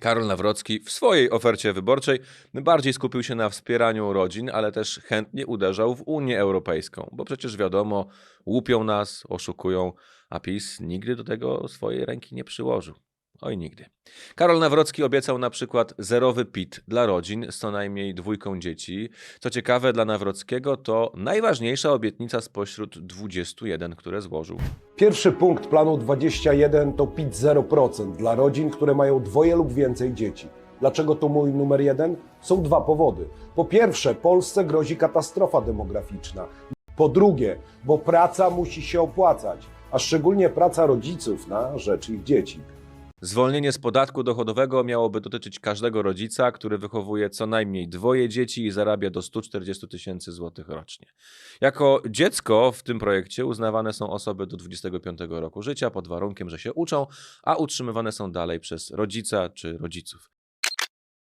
Karol Nawrocki w swojej ofercie wyborczej bardziej skupił się na wspieraniu rodzin, ale też chętnie uderzał w Unię Europejską, bo przecież wiadomo, łupią nas, oszukują, a PiS nigdy do tego swojej ręki nie przyłożył. Oj, nigdy. Karol Nawrocki obiecał na przykład zerowy PIT dla rodzin z co najmniej dwójką dzieci. Co ciekawe, dla Nawrockiego to najważniejsza obietnica spośród 21, które złożył. Pierwszy punkt planu 21 to PIT 0% dla rodzin, które mają dwoje lub więcej dzieci. Dlaczego to mój numer jeden? Są dwa powody. Po pierwsze, Polsce grozi katastrofa demograficzna. Po drugie, bo praca musi się opłacać, a szczególnie praca rodziców na rzecz ich dzieci. Zwolnienie z podatku dochodowego miałoby dotyczyć każdego rodzica, który wychowuje co najmniej dwoje dzieci i zarabia do 140 tysięcy złotych rocznie. Jako dziecko w tym projekcie uznawane są osoby do 25 roku życia pod warunkiem, że się uczą, a utrzymywane są dalej przez rodzica czy rodziców.